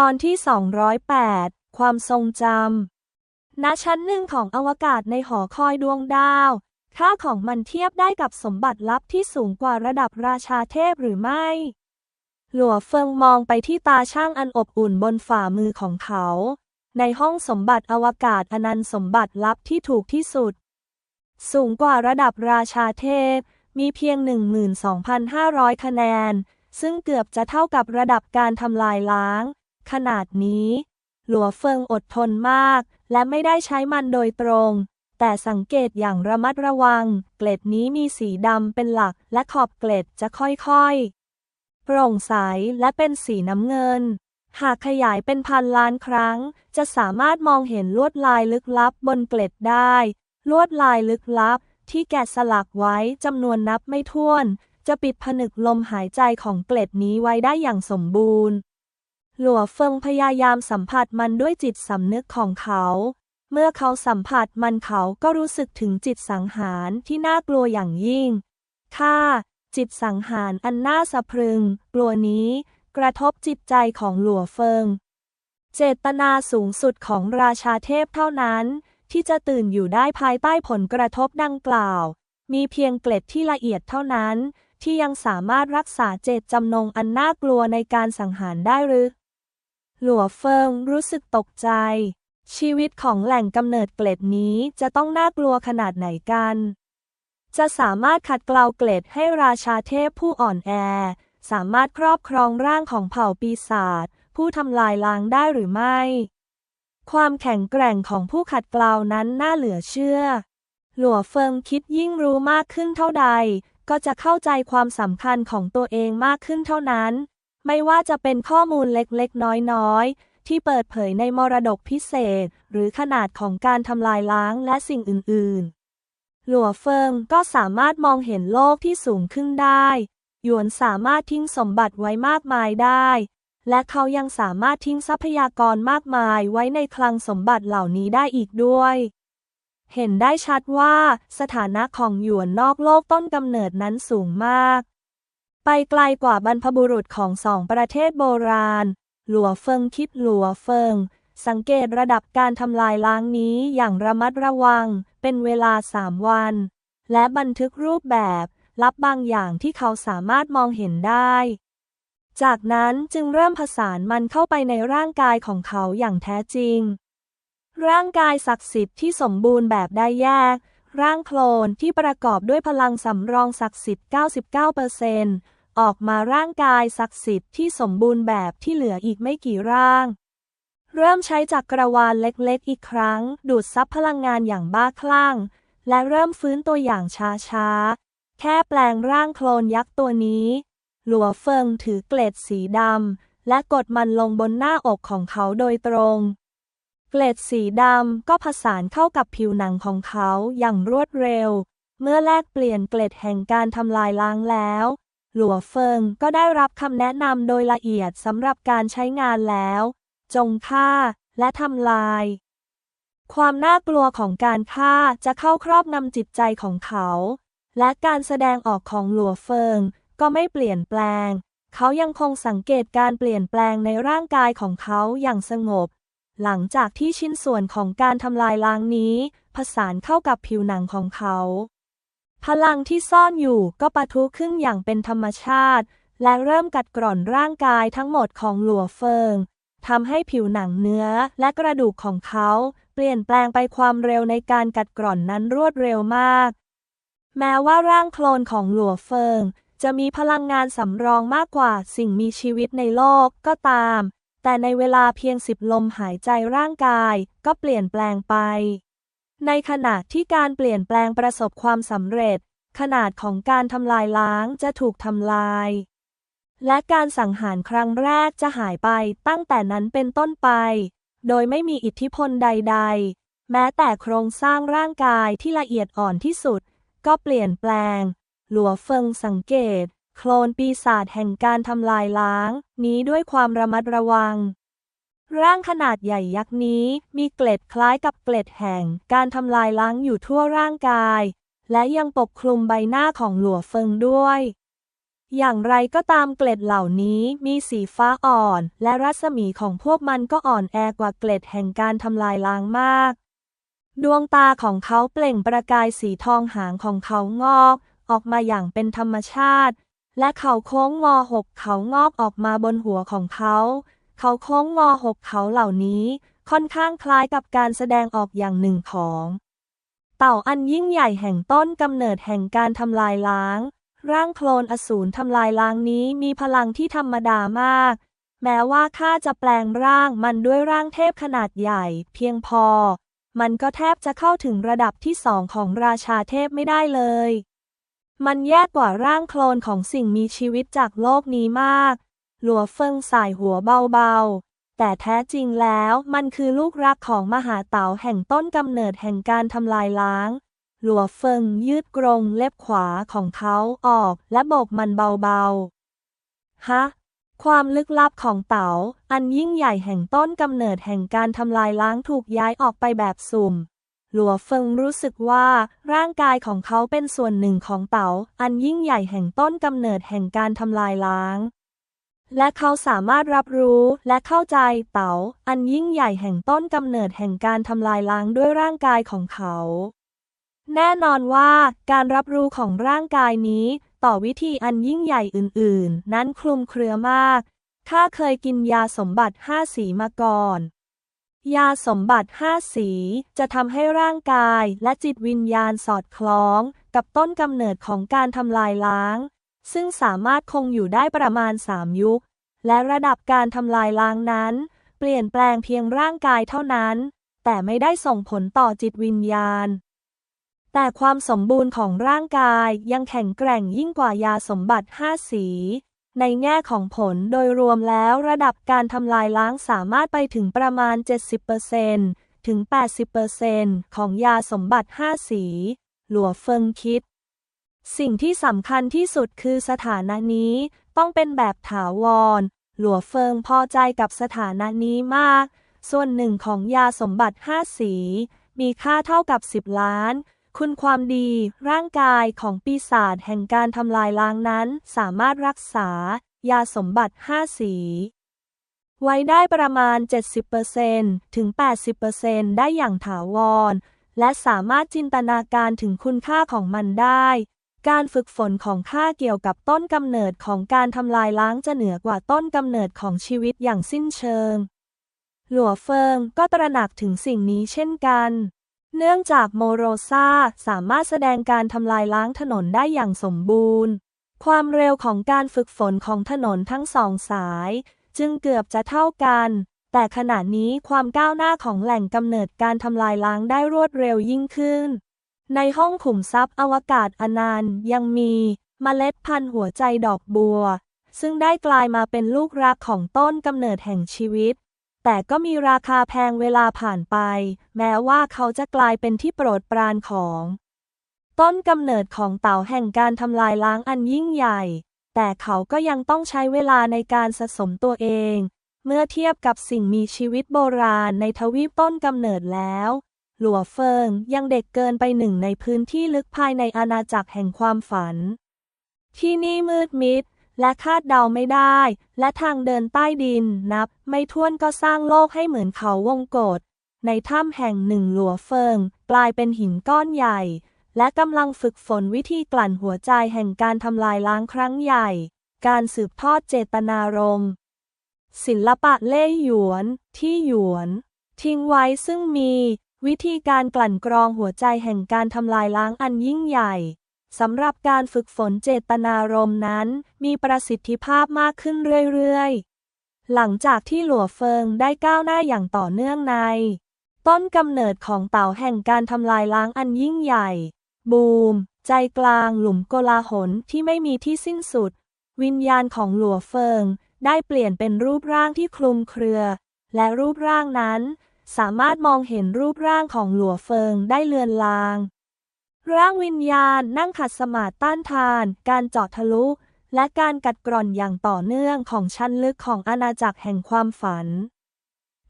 ตอนที่ 208 ความทรงจำ ณ ชั้นหนึ่งของอวกาศในหอคอยดวงดาว ค่าของมันเทียบได้กับสมบัติลับที่สูงกว่าระดับราชาเทพหรือไม่ หลัวเฟิงมองไปที่ตาช่างอันอบอุ่นบนฝ่ามือของเขา ในห้องสมบัติอวกาศอนันต์สมบัติลับที่ถูกที่สุด สูงกว่าระดับราชาเทพ มีเพียง 12,500 คะแนน ซึ่งเกือบจะเท่ากับระดับการทำลายล้าง ขนาดนี้ หลัวเฟิงอดทนมาก และไม่ได้ใช้มันโดยตรง แต่สังเกตอย่างระมัดระวัง เกล็ดนี้มีสีดำเป็นหลัก และขอบเกล็ดจะค่อยๆ โปร่งใสและเป็นสีน้ำเงิน หากขยายเป็นพันล้านครั้ง จะสามารถมองเห็นลวดลายลึกลับบนเกล็ดได้ ลวดลายลึกลับที่แกะสลักไว้จำนวนนับไม่ถ้วน จะปิดผนึกลมหายใจของเกล็ดนี้ไว้ได้อย่างสมบูรณ์ หลัวเฟิงพยายามสัมผัสมันด้วยจิตสำนึกของเขา เมื่อเขาสัมผัสมันเขาก็รู้สึกถึงจิตสังหารที่น่ากลัวอย่างยิ่งค่าจิตสังหารอันน่าสะพรึง กลัวนี้กระทบจิตใจของหลัวเฟิง เจตนาสูงสุดของราชาเทพเท่านั้น ที่จะตื่นอยู่ได้ภายใต้ผลกระทบดังกล่าว มีเพียงเกล็ดที่ละเอียดเท่านั้น ที่ยังสามารถรักษาเจตจำนงอันน่ากลัวในการสังหารได้หรือ หลัวเฟิงรู้สึกตกใจ ชีวิตของแหล่งกำเนิดเกล็ดนี้จะต้องน่ากลัวขนาดไหนกัน จะสามารถขัดเกลาเกล็ดให้ราชาเทพผู้อ่อนแอ สามารถครอบครองร่างของเผ่าปีศาจผู้ทำลายล้างได้หรือไม่ ความแข็งแกร่งของผู้ขัดเกลานั้นน่าเหลือเชื่อ หลัวเฟิงคิดยิ่งรู้มากขึ้นเท่าใด ก็จะเข้าใจความสำคัญของตัวเองมากขึ้นเท่านั้น ไม่ว่าจะเป็นข้อมูลเล็กๆ น้อยๆ ที่เปิดเผยในมรดกพิเศษ หรือขนาดของการทำลายล้างและสิ่งอื่นๆ หลัวเฟิงก็สามารถมองเห็นโลกที่สูงขึ้นได้ หยวนสามารถทิ้งสมบัติไว้มากมายได้ และเขายังสามารถทิ้งทรัพยากรมากมายไว้ในคลังสมบัติเหล่านี้ได้อีกด้วยเห็นได้ชัดว่าสถานะของหยวนนอกโลกต้นกำเนิดนั้นสูงมาก ไปไกลกว่าบรรพบุรุษของสองประเทศโบราณ หลัวเฟิงคิดหลัวเฟิง สังเกตระดับการทำลายล้างนี้อย่างระมัดระวัง เป็นเวลาสามวัน และบันทึกรูปแบบ ลับบางอย่างที่เขาสามารถมองเห็นได้ จากนั้นจึงเริ่มผสานมันเข้าไปในร่างกายของเขาอย่างแท้จริง ร่างกายศักดิ์สิทธิ์ที่สมบูรณ์แบบได้แยก ร่างโคลนที่ประกอบด้วยพลังสำรองศักดิ์สิทธิ์ 99% ออกมาร่างกายศักดิ์สิทธิ์ที่สมบูรณ์แบบที่เหลืออีกไม่กี่ร่าง เริ่มใช้จักรวาลเล็กๆ อีกครั้ง ดูดซับพลังงานอย่างบ้าคลั่ง และเริ่มฟื้นตัวอย่างช้าๆ แค่แปลงร่างโคลนยักษ์ตัวนี้ หลัวเฟิงถือเกล็ดสีดำและกดมันลงบนหน้าอกของเขาโดยตรง เกล็ดสีดำก็ผสานเข้ากับผิวหนังของเขาอย่างรวดเร็ว เมื่อแลกเปลี่ยนเกล็ดแห่งการทำลายล้างแล้ว หลัวเฟิงก็ได้รับคำแนะนำโดยละเอียดสำหรับการใช้งานแล้ว จงฆ่าและทำลาย ความน่ากลัวของการฆ่าจะเข้าครอบงำจิตใจของเขา และการแสดงออกของหลัวเฟิงก็ไม่เปลี่ยนแปลง เขายังคงสังเกตการเปลี่ยนแปลงในร่างกายของเขาอย่างสงบ หลังจากที่ชิ้นส่วนของการทำลายล้างนี้ ผสานเข้ากับผิวหนังของเขา พลังที่ซ่อนอยู่ก็ปะทุขึ้นอย่างเป็นธรรมชาติ และเริ่มกัดกร่อนร่างกายทั้งหมดของหลัวเฟิงทำให้ผิวหนังเนื้อและกระดูกของเขา เปลี่ยนแปลงไปความเร็วในการกัดกร่อนนั้นรวดเร็วมาก แม้ว่าร่างโคลนของหลัวเฟิง จะมีพลังงานสำรองมากกว่าสิ่งมีชีวิตในโลกก็ตาม แต่ในเวลาเพียงสิบลมหายใจร่างกายก็เปลี่ยนแปลงไป ในขณะที่การเปลี่ยนแปลงประสบความสำเร็จ ขนาดของการทำลายล้างจะถูกทำลาย และการสังหารครั้งแรกจะหายไปตั้งแต่นั้นเป็นต้นไป โดยไม่มีอิทธิพลใด ๆ แม้แต่โครงสร้างร่างกายที่ละเอียดอ่อนที่สุด ก็เปลี่ยนแปลง หลัวเฟิงสังเกต โคลนปีศาจแห่งการทำลายล้าง นี้ด้วยความระมัดระวัง ร่างขนาดใหญ่ยักษ์นี้ มีเกล็ดคล้ายกับเกล็ดแห่ง การทำลายล้างอยู่ทั่วร่างกาย และยังปกคลุมใบหน้าของหลัวเฟิงด้วย อย่างไรก็ตามเกล็ดเหล่านี้มีสีฟ้าอ่อน และรัศมีของพวกมันก็อ่อนแอกว่าเกล็ดแห่งการทำลายล้างมาก ดวงตาของเขาเปล่งประกายสีทองหางของเขางอก ออกมาอย่างเป็นธรรมชาติ และเขาโค้งงอหกเขางอกออกมาบนหัวของเขา เขาโค้งงอหกเขาเหล่านี้ค่อนข้างคล้ายกับการแสดงออกอย่างหนึ่งของ เต่าอันยิ่งใหญ่แห่งต้นกำเนิดแห่งการทำลายล้าง ร่างโคลนอสูรทำลายล้างนี้มีพลังที่ธรรมดามาก แม้ว่าข้าจะแปลงร่างมันด้วยร่างเทพขนาดใหญ่ เพียงพอ มันก็แทบจะเข้าถึงระดับที่สองของราชาเทพไม่ได้เลย มันแย่กว่าร่างโคลนของสิ่งมีชีวิตจากโลกนี้มาก หลัวเฟิงสายหัวเบาๆ แต่แท้จริงแล้วมันคือลูกรักของมหาเต๋าแห่งต้นกำเนิดแห่งการทำลายล้าง หลัวเฟิงยืดกรงเล็บขวาของเขาออกและโบกมันเบาๆ ฮะ ความลึกลับของเต๋าอันยิ่งใหญ่แห่งต้นกำเนิดแห่งการทำลายล้างถูกย้ายออกไปแบบสุ่มหลัวเฟิงรู้สึกว่าร่างกายของเขาเป็นส่วนหนึ่งของเต๋าอันยิ่งใหญ่แห่งต้นกำเนิดแห่งการทำลายล้าง และเขาสามารถรับรู้และเข้าใจเต๋า อันยิ่งใหญ่แห่งต้นกำเนิดแห่งการทำลายล้างด้วยร่างกายของเขา แน่นอนว่าการรับรู้ของร่างกายนี้ ต่อวิธีอันยิ่งใหญ่อื่น ๆ นั้นคลุมเครือมากข้าเคยกินยาสมบัติห้าสีมาก่อน ยาสมบัติห้าสีจะทำให้ร่างกายและจิตวิญญาณสอดคล้อง กับต้นกำเนิดของการทำลายล้าง ซึ่งสามารถคงอยู่ได้ประมาณสามยุค และระดับการทำลายล้างนั้น เปลี่ยนแปลงเพียงร่างกายเท่านั้น แต่ไม่ได้ส่งผลต่อจิตวิญญาณ แต่ความสมบูรณ์ของร่างกายยังแข็งแกร่งยิ่งกว่ายาสมบัติห้าสีในแง่ของผลโดยรวมแล้วระดับการทำลายล้างสามารถไปถึงประมาณ 70%ถึง 80%ของยาสมบัติห้าสี หลัวเฟิงคิด สิ่งที่สำคัญที่สุดคือสถานะนี้ต้องเป็นแบบถาวร หลัวเฟิงพอใจกับสถานะนี้มาก ส่วนหนึ่งของยาสมบัติห้าสี มีค่าเท่ากับ 10 ล้าน คุณความดีร่างกายของปีศาจแห่งการทำลายล้างนั้นสามารถรักษายาสมบัติห้าสี ไว้ได้ประมาณ 70%ถึง 80%ได้อย่างถาวร และสามารถจินตนาการถึงคุณค่าของมันได้ การฝึกฝนของข้าเกี่ยวกับต้นกำเนิดของการทำลายล้างจะเหนือกว่าต้นกำเนิดของชีวิตอย่างสิ้นเชิง หลัวเฟิงก็ตระหนักถึงสิ่งนี้เช่นกัน เนื่องจากโมโรซาสามารถแสดงการทำลายล้างถนนได้อย่างสมบูรณ์ ความเร็วของการฝึกฝนของถนนทั้งสองสาย จึงเกือบจะเท่ากัน แต่ขณะนี้ความก้าวหน้าของแหล่งกำเนิดการทำลายล้างได้รวดเร็วยิ่งขึ้น ในห้องขุมทรัพย์อวกาศอนันต์ยังมีเมล็ดพันธุ์หัวใจดอกบัว ซึ่งได้กลายมาเป็นลูกรักของต้นกำเนิดแห่งชีวิต แต่ก็มีราคาแพงเวลาผ่านไป แม้ว่าเขาจะกลายเป็นที่โปรดปรานของ ต้นกำเนิดของเต่าแห่งการทำลายล้างอันยิ่งใหญ่ แต่เขาก็ยังต้องใช้เวลาในการสะสมตัวเอง เมื่อเทียบกับสิ่งมีชีวิตโบราณในทวีปต้นกำเนิดแล้ว หลัวเฟิงยังเด็กเกินไปหนึ่งในพื้นที่ลึกภายในอาณาจักรแห่งความฝัน ที่นี่มืดมิดและคาดเดาไม่ได้ และทางเดินใต้ดินนับ ไม่ถ้วนก็สร้างโลกให้เหมือนเขาวงกฏในถ้ำแห่งหนึ่งหลัวเฟิง กลายเป็นหินก้อนใหญ่ และกำลังฝึกฝนวิธีกลั่นหัวใจแห่งการทำลายล้างครั้งใหญ่ การสืบทอดเจตนารมณ์ศิลปะเล่ยหยวน ที่หยวน ทิ้งไว้ซึ่งมี วิธีการกลั่นกรองหัวใจแห่งการทำลายล้างอันยิ่งใหญ่สำหรับการฝึกฝนเจตนารมณ์นั้น มีประสิทธิภาพมากขึ้นเรื่อยๆ หลังจากที่หลัวเฟิงได้ก้าวหน้าอย่างต่อเนื่องใน ต้นกำเนิดของเต่าแห่งการทำลายล้างอันยิ่งใหญ่ บูม ใจกลางหลุมโกลาหลที่ไม่มีที่สิ้นสุด วิญญาณของหลัวเฟิงได้เปลี่ยนเป็นรูปร่างที่คลุมเครือ และรูปร่างนั้น สามารถมองเห็นรูปร่างของหลัวเฟิงได้เลือนลาง ร่างวิญญาณนั่งขัดสมาธิต้านทาน การเจาะทะลุ และการกัดกร่อนอย่างต่อเนื่องของชั้นลึกของอาณาจักรแห่งความฝัน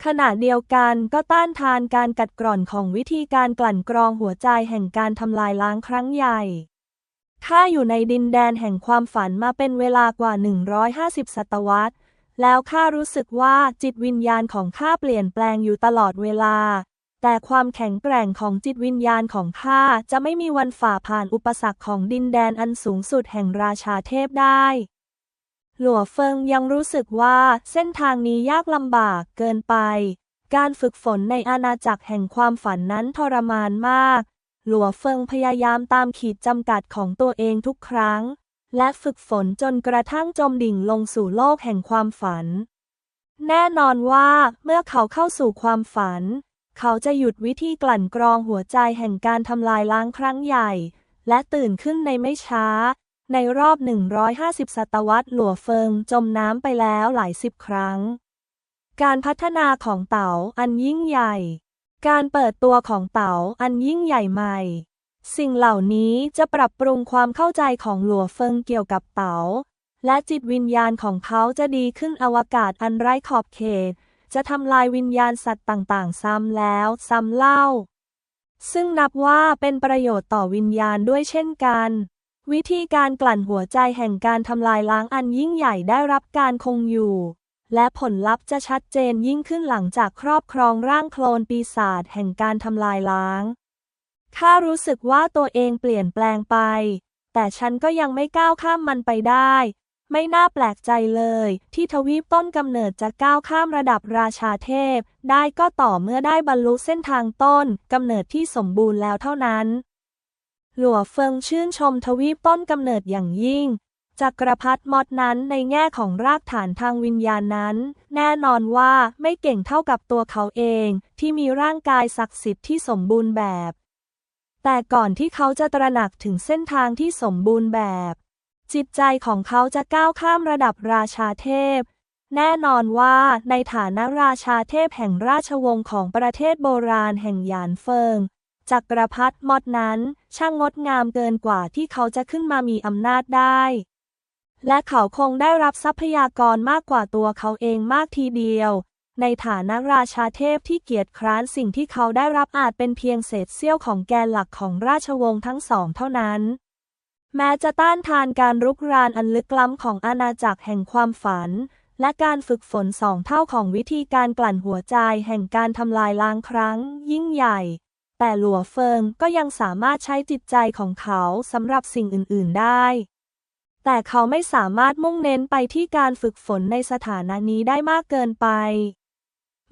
ขณะเดียวกันก็ต้านทานการกัดกร่อนของวิธีการกลั่นกรองหัวใจแห่งการทำลายล้างครั้งใหญ่ข้าอยู่ในดินแดนแห่งความฝันมาเป็นเวลากว่า 150 ศตวรรษ แล้วข้ารู้สึกว่าจิตวิญญาณของข้าเปลี่ยนแปลงอยู่ตลอดเวลา แต่ความแข็งแกร่งของจิตวิญญาณของข้าจะไม่มีวันฝ่าผ่านอุปสรรคของดินแดนอันสูงสุดแห่งราชาเทพได้ หลัวเฟิงยังรู้สึกว่าเส้นทางนี้ยากลำบากเกินไป การฝึกฝนในอาณาจักรแห่งความฝันนั้นทรมานมาก หลัวเฟิงพยายามตามขีดจำกัดของตัวเองทุกครั้ง และฝึกฝนจนกระทั่งจมดิ่งลงสู่โลกแห่งความฝัน แน่นอนว่าเมื่อเขาเข้าสู่ความฝัน เขาจะหยุดวิธีกลั่นกรองหัวใจแห่งการทำลายล้างครั้งใหญ่ และตื่นขึ้นในไม่ช้า ในรอบ 150 ศตวรรษหลัวเฟิงจมน้ำไปแล้วหลายสิบครั้ง การพัฒนาของเต๋าอันยิ่งใหญ่ การเปิดตัวของเต๋าอันยิ่งใหญ่ใหม่ สิ่งเหล่านี้จะปรับปรุงความเข้าใจของหลัวเฟิงเกี่ยวกับเต๋า และจิตวิญญาณของเขาจะดีขึ้นอวกาศอันไร้ขอบเขต จะทำลายวิญญาณสัตว์ต่างๆ ซ้ำแล้วซ้ำเล่า ซึ่งนับว่าเป็นประโยชน์ต่อวิญญาณด้วยเช่นกัน วิธีการกลั่นหัวใจแห่งการทำลายล้างอันยิ่งใหญ่ได้รับการคงอยู่ และผลลัพธ์จะชัดเจนยิ่งขึ้นหลังจากครอบครองร่างโคลนปีศาจแห่งการทำลายล้าง ข้ารู้สึกว่าตัวเองเปลี่ยนแปลงไป แต่ฉันก็ยังไม่ก้าวข้ามมันไปได้ ไม่น่าแปลกใจเลย ที่ทวีปต้นกำเนิดจะก้าวข้ามระดับราชาเทพ ได้ก็ต่อเมื่อได้บรรลุเส้นทางต้นกำเนิดที่สมบูรณ์แล้วเท่านั้น หลัวเฟิงชื่นชมทวีปต้นกำเนิดอย่างยิ่งจักรพรรดิมอดนั้นในแง่ของรากฐานทางวิญญาณนั้น แน่นอนว่าไม่เก่งเท่ากับตัวเขาเอง ที่มีร่างกายศักดิ์สิทธิ์ที่สมบูรณ์แบบ แต่ก่อนที่เขาจะตระหนักถึงเส้นทางที่สมบูรณ์แบบ จิตใจของเขาจะก้าวข้ามระดับราชาเทพ แน่นอนว่าในฐานะราชาเทพแห่งราชวงศ์ของประเทศโบราณแห่งหยานเฟิงจักรพรรดิมอดนั้น ช่างงดงามเกินกว่าที่เขาจะขึ้นมามีอำนาจได้ และเขาคงได้รับทรัพยากรมากกว่าตัวเขาเองมากทีเดียว ในฐานะราชาเทพที่เกียรติคร้านสิ่งที่เขาได้รับอาจเป็นเพียงเศษเสี้ยวของแกนหลักของราชวงศ์ทั้งสองเท่านั้น แม้จะต้านทานการรุกรานอันลึกล้ำของอาณาจักรแห่งความฝัน และการฝึกฝนสองเท่าของวิธีการกลั่นหัวใจแห่งการทำลายล้างครั้ง ยิ่งใหญ่ แต่หลัวเฟิงก็ยังสามารถใช้จิตใจของเขาสำหรับสิ่งอื่น ๆ ได้แต่เขาไม่สามารถมุ่งเน้นไปที่การฝึกฝนในสถานะนี้ได้มากเกินไป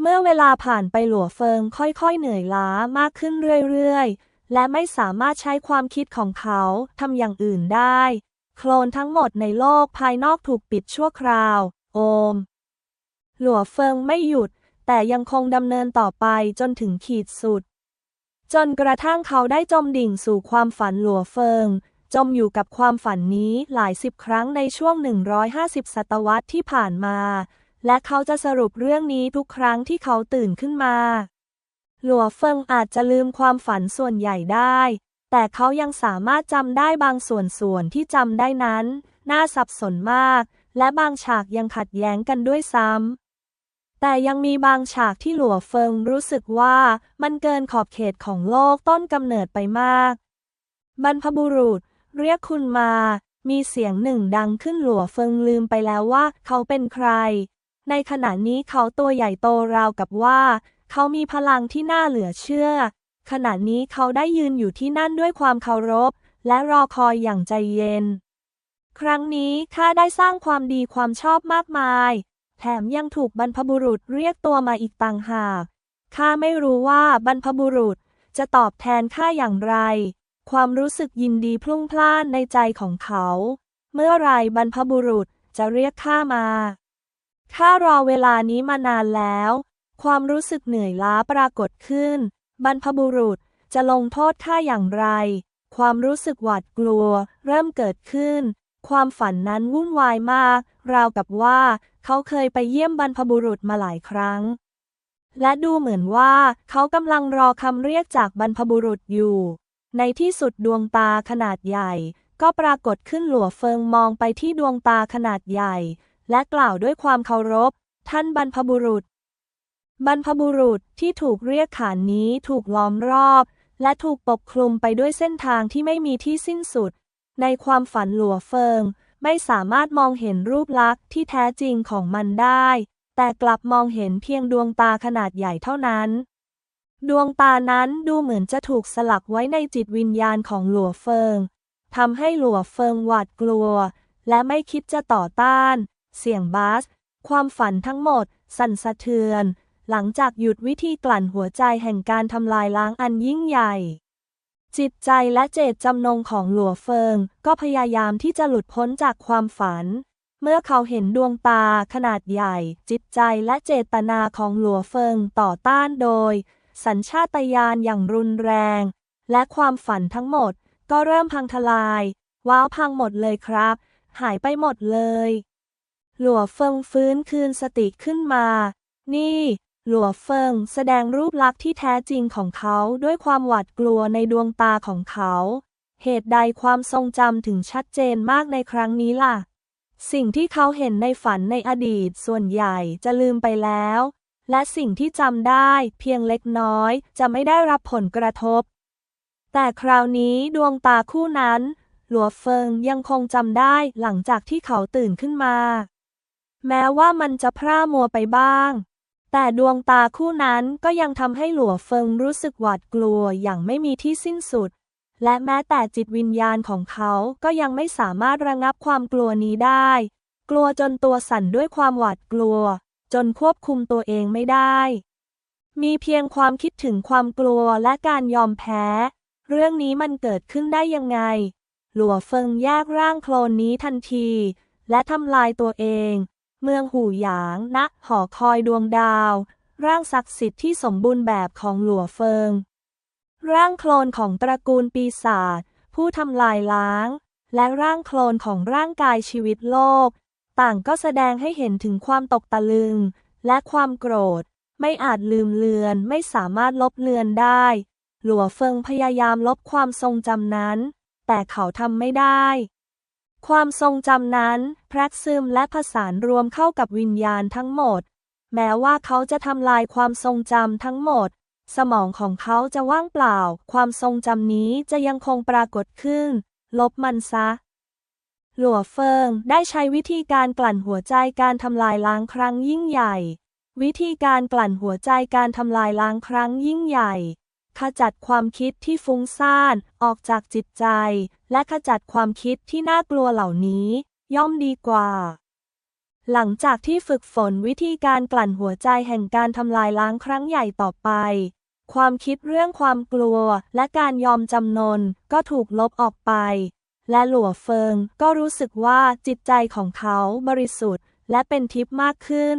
เมื่อเวลาผ่านไปหลัวเฟิงค่อยๆเหนื่อยล้ามากขึ้นเรื่อยๆ และไม่สามารถใช้ความคิดของเขาทำอย่างอื่นได้ โคลนทั้งหมดในโลกภายนอกถูกปิดชั่วคราว โอม หลัวเฟิงไม่หยุด แต่ยังคงดำเนินต่อไปจนถึงขีดสุด จนกระทั่งเขาได้จมดิ่งสู่ความฝันหลัวเฟิง จมอยู่กับความฝันนี้หลายสิบครั้งในช่วง 150 ศตวรรษที่ผ่านมา และเขาจะสรุปเรื่องนี้ทุกครั้งที่เขาตื่นขึ้นมา หลัวเฟิงอาจจะลืมความฝันส่วนใหญ่ได้ แต่เขายังสามารถจำได้บางส่วนส่วนที่จำได้นั้น น่าสับสนมาก และบางฉากยังขัดแย้งกันด้วยซ้ำ แต่ยังมีบางฉากที่หลัวเฟิงรู้สึกว่ามันเกินขอบเขตของโลกต้นกำเนิดไปมาก บรรพบุรุษ เรียกคุณมา มีเสียงหนึ่งดังขึ้นหลัวเฟิงลืมไปแล้วว่าเขาเป็นใคร ในขณะนี้เขาตัวใหญ่โตราวกับว่า เขามีพลังที่น่าเหลือเชื่อ ขณะนี้เขาได้ยืนอยู่ที่นั่นด้วยความเคารพ และรอคอยอย่างใจเย็น ครั้งนี้ข้าได้สร้างความดีความชอบมากมาย แถมยังถูกบรรพบุรุษเรียกตัวมาอีกต่างหากข้าไม่รู้ว่าบรรพบุรุษจะตอบแทนข้าอย่างไร ความรู้สึกยินดีพลุ่งพล่านในใจของเขา เมื่อไรบรรพบุรุษจะเรียกข้ามา ข้ารอเวลานี้มานานแล้ว ความรู้สึกเหนื่อยล้าปรากฏขึ้น บรรพบุรุษจะลงโทษข้าอย่างไร ความรู้สึกหวาดกลัว เริ่มเกิดขึ้น ความฝันนั้นวุ่นวายมาก ราวกับว่า เขาเคยไปเยี่ยมบรรพบุรุษมาหลายครั้ง และดูเหมือนว่า เขากำลังรอคำเรียกจากบรรพบุรุษอยู่ ในที่สุดดวงตาขนาดใหญ่ ก็ปรากฏขึ้นหลัวเฟิงมองไปที่ดวงตาขนาดใหญ่ และกล่าวด้วยความเคารพ ท่านบรรพบุรุษ บรรพบุรุษที่ถูกเรียกขานนี้ถูกล้อมรอบ และถูกปกคลุมไปด้วยเส้นทางที่ไม่มีที่สิ้นสุด ในความฝันหลัวเฟิง ไม่สามารถมองเห็นรูปลักษณ์ที่แท้จริงของมันได้ แต่กลับมองเห็นเพียงดวงตาขนาดใหญ่เท่านั้น ดวงตานั้นดูเหมือนจะถูกสลักไว้ในจิตวิญญาณของหลัวเฟิงทำให้หลัวเฟิงหวาดกลัว และไม่คิดจะต่อต้าน เสียงบาส ความฝันทั้งหมด สั่นสะเทือน หลังจากหยุดวิธีกลั่นหัวใจแห่งการทำลายล้างอันยิ่งใหญ่ จิตใจและเจตจำนงของหลัวเฟิง ก็พยายามที่จะหลุดพ้นจากความฝัน เมื่อเขาเห็นดวงตาขนาดใหญ่ จิตใจและเจตนาของหลัวเฟิงต่อต้านโดย สัญชาตญาณอย่างรุนแรง และความฝันทั้งหมดก็เริ่มพังทลาย ว้าวพังหมดเลยครับ หายไปหมดเลย หลัวเฟิงฟื้นคืนสติขึ้นมา นี่ หลัวเฟิงแสดงรูปลักษณ์ที่แท้จริงของเขาด้วยความหวาดกลัวในดวงตาของเขา เหตุใดความทรงจำถึงชัดเจนมากในครั้งนี้ล่ะ สิ่งที่เขาเห็นในฝันในอดีตส่วนใหญ่จะลืมไปแล้ว และสิ่งที่จำได้เพียงเล็กน้อยจะไม่ได้รับผลกระทบ แต่คราวนี้ดวงตาคู่นั้น หลัวเฟิงยังคงจำได้หลังจากที่เขาตื่นขึ้นมา แม้ว่ามันจะพร่ามัวไปบ้าง แต่ดวงตาคู่นั้นก็ยังทำให้หลัวเฟิงรู้สึกหวาดกลัวอย่างไม่มีที่สิ้นสุด และแม้แต่จิตวิญญาณของเขาก็ยังไม่สามารถระงับความกลัวนี้ได้ กลัวจนตัวสั่นด้วยความหวาดกลัว จนควบคุมตัวเองไม่ได้ มีเพียงความคิดถึงความกลัวและการยอมแพ้ เรื่องนี้มันเกิดขึ้นได้ยังไง หลัวเฟิงแยกร่างโคลนนี้ทันที และทำลายตัวเอง เมืองหูหยางณหอคอยดวงดาว ร่างศักดิ์สิทธิ์ที่สมบูรณ์แบบของหลัวเฟิง ร่างโคลนของตระกูลปีศาจผู้ทำลายล้าง และร่างโคลนของร่างกายชีวิตโลก ต่างก็แสดงให้เห็นถึงความตกตะลึง และความโกรธ ไม่อาจลืมเลือนไม่สามารถลบเลือนได้ หลัวเฟิงพยายามลบความทรงจำนั้น แต่เขาทำไม่ได้ ความทรงจำนั้น แพรกซึมและผสานรวมเข้ากับวิญญาณทั้งหมด แม้ว่าเขาจะทำลายความทรงจำทั้งหมด สมองของเขาจะว่างเปล่า ความทรงจำนี้จะยังคงปรากฏขึ้น ลบมันซะ หลัวเฟิงได้ใช้วิธีการกลั่นหัวใจการทำลายล้างครั้งยิ่งใหญ่ วิธีการกลั่นหัวใจการทำลายล้างครั้งยิ่งใหญ่ ขจัดความคิดที่ฟุ้งซ่านออกจากจิตใจ และขจัดความคิดที่น่ากลัวเหล่านี้ ย่อมดีกว่า หลังจากที่ฝึกฝนวิธีการกลั่นหัวใจแห่งการทำลายล้างครั้งใหญ่ต่อไป ความคิดเรื่องความกลัวและการยอมจำนนก็ถูกลบออกไป และหลัวเฟิงก็รู้สึกว่าจิตใจของเขาบริสุทธิ์ และเป็นทิพย์มากขึ้น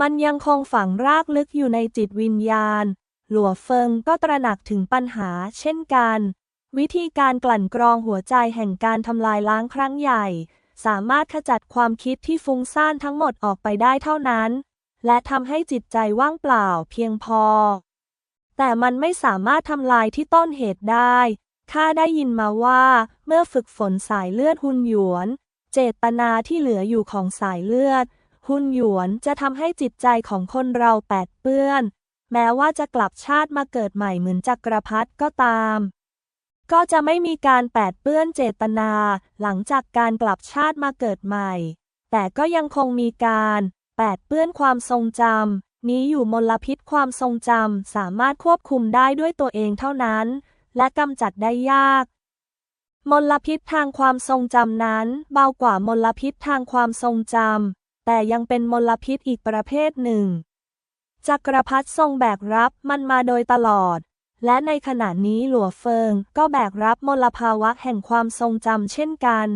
มันยังคงฝังรากลึกอยู่ในจิตวิญญาณ หลัวเฟิงก็ตระหนักถึงปัญหา เช่นกัน วิธีการกลั่นกรองหัวใจแห่งการทำลายล้างครั้งใหญ่ สามารถขจัดความคิดที่ฟุ้งซ่านทั้งหมดออกไปได้เท่านั้น และทำให้จิตใจว่างเปล่าเพียงพอ แต่มันไม่สามารถทำลายที่ต้นเหตุได้ข้าได้ยินมาว่า เมื่อฝึกฝนสายเลือดหุนหยวน เจตนาที่เหลืออยู่ของสายเลือด หุนหยวนจะทำให้จิตใจของคนเราแปดเปื้อน แม้ว่าจะกลับชาติมาเกิดใหม่เหมือนจักรพรรดิก็ตาม ก็จะไม่มีการแปดเปื้อนเจตนา หลังจากการกลับชาติมาเกิดใหม่ แต่ก็ยังคงมีการแปดเปื้อนความทรงจำนี้อยู่มลพิษความทรงจำสามารถควบคุมได้ด้วยตัวเองเท่านั้น และกำจัดได้ยาก มลพิษทางความทรงจำนั้น เบากว่ามลพิษทางความทรงจำแต่ยังเป็นมลพิษอีกประเภทหนึ่ง จักรพรรดิทรงแบกรับมันมาโดยตลอด และในขณะนี้หลัวเฟิงก็แบกรับมลภาวะแห่งความทรงจำเช่นกัน